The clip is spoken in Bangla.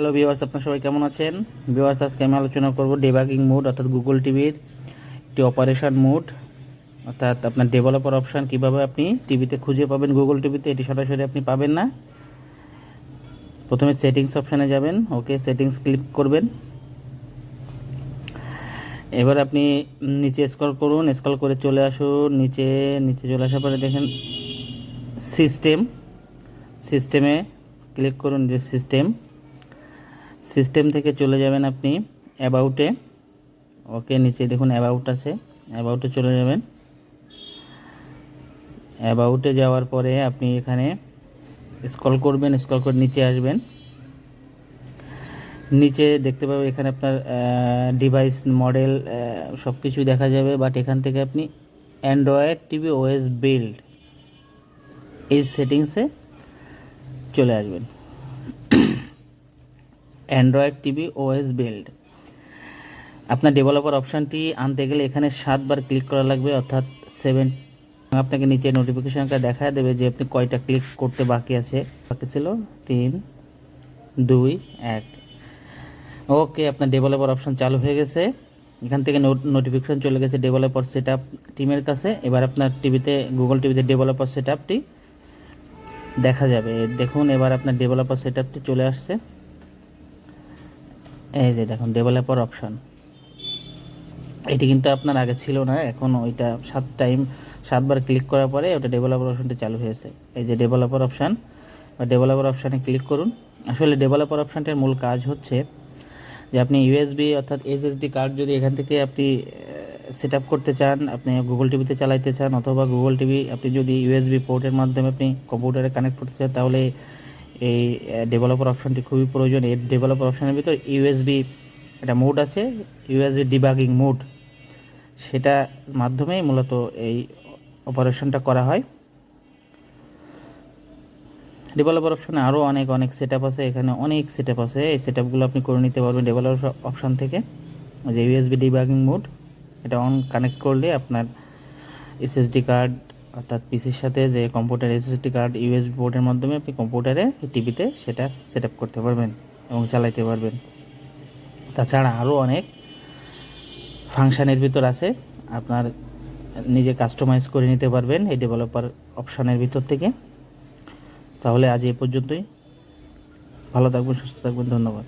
হ্যালো ভিওয়ার্স আপনার সবাই কেমন আছেন? ভিওয়ার্স আজকে আমি আলোচনা করব ডেবাগিং মোড অর্থাৎ গুগল টিভির একটি অপারেশন মোড অর্থাৎ আপনার ডেভেলপার অপশান কীভাবে আপনি টিভিতে খুঁজে পাবেন গুগল টিভিতে এটি সরাসরি আপনি পাবেন না। প্রথমে সেটিংস অপশানে যাবেন ওকে সেটিংস ক্লিক করবেন। এবার আপনি নিচে স্ক্রল করুন স্ক্রল করে চলে আসুন, নিচে নিচে চলে আসার পরে দেখেন সিস্টেম সিস্টেমে ক্লিক করুন যে সিস্টেম সিস্টেম থেকে চলে যাবেন আপনি অ্যাবাউটে ওকে নিচে দেখুন অ্যাবাউট আছে। অ্যাবাউটে চলে যাবেন। অ্যাবাউটে যাওয়ার পরে আপনি এখানে স্ক্রল করবেন স্ক্রল করে নিচে আসবেন। নিচে দেখতে পাবেন এখানে আপনার ডিভাইস মডেল সব কিছুই দেখা যাবে। বাট এখান থেকে আপনি অ্যান্ড্রয়েড টিভি ওএস বিল্ড এই সেটিংসে চলে আসবেন। অ্যান্ড্রয়েড টিভি ওএস বিল্ড আপনার ডেভেলপার অপশানটি আনতে গেলে এখানে সাতবার ক্লিক করা লাগবে, অর্থাৎ সেভেন আপনাকে নিচে নোটিফিকেশনটা দেখা দেবে যে আপনি কয়টা ক্লিক করতে বাকি আছে। বাকি ছিল তিন, দুই, এক। ওকে আপনার ডেভেলপার অপশান চালু হয়ে গেছে। এখান থেকে নোটিফিকেশন চলে গেছে ডেভেলপার সেট টিমের কাছে। এবার আপনার টিভিতে গুগল টিভিতে ডেভেলপার সেট দেখা যাবে। দেখুন, এবার আপনার ডেভেলপার সেট চলে আসছে। এই যে দেখুন ডেভেলপার অপশান এটি কিন্তু আপনার আগে ছিল না, এখন ওইটা সাত টাইম সাতবার ক্লিক করার পরে ওটা ডেভেলপার অপশানটি চালু হয়েছে। এই যে ডেভেলপার অপশান বা ডেভেলপার অপশানে ক্লিক করুন। আসলে ডেভেলপার অপশানটার মূল কাজ হচ্ছে যে আপনি ইউএসবি অর্থাৎ এসএসডি কার্ড যদি এখান থেকে আপনি সেট আপ করতে চান, আপনি গুগল টিভিতে চালাইতে চান, অথবা গুগল টিভি আপনি যদি ইউএসবি পোর্টের মাধ্যমে আপনি কম্পিউটারে কানেক্ট করতে চান, তাহলে এই ডেভেলপার অপশানটি খুবই প্রয়োজন। এই ডেভেলপার অপশানের ভিতর ইউএসবি একটা মোড আছে ইউএসবি ডিবাগিং মোড সেটা মাধ্যমেই মূলত এই অপারেশনটা করা হয়। ডেভেলপার অপশানে আরও অনেক অনেক সেট আছে। এখানে অনেক সেট আছে। এই সেট আপনি করে নিতে পারবেন ডেভেলপার অপশান থেকে। যে ইউএসবি ডিবাগিং মোড এটা অন কানেক্ট করলে আপনার এসএসডি কার্ড অর্থাৎ পিসির সাথে যে কম্পিউটার এসএসডি কার্ড ইউএসবি পোর্টের মাধ্যমে আপনি কম্পিউটারে টিভিতে সেটা সেট করতে পারবেন এবং চালাইতে পারবেন। তাছাড়া আরও অনেক ফাংশানের ভিতর আছে। আপনার নিজে কাস্টমাইজ করে নিতে পারবেন এই ডেভেলপার অপশানের ভিতর থেকে। তাহলে আজ এ পর্যন্তই। ভালো থাকবেন, সুস্থ থাকবেন, ধন্যবাদ।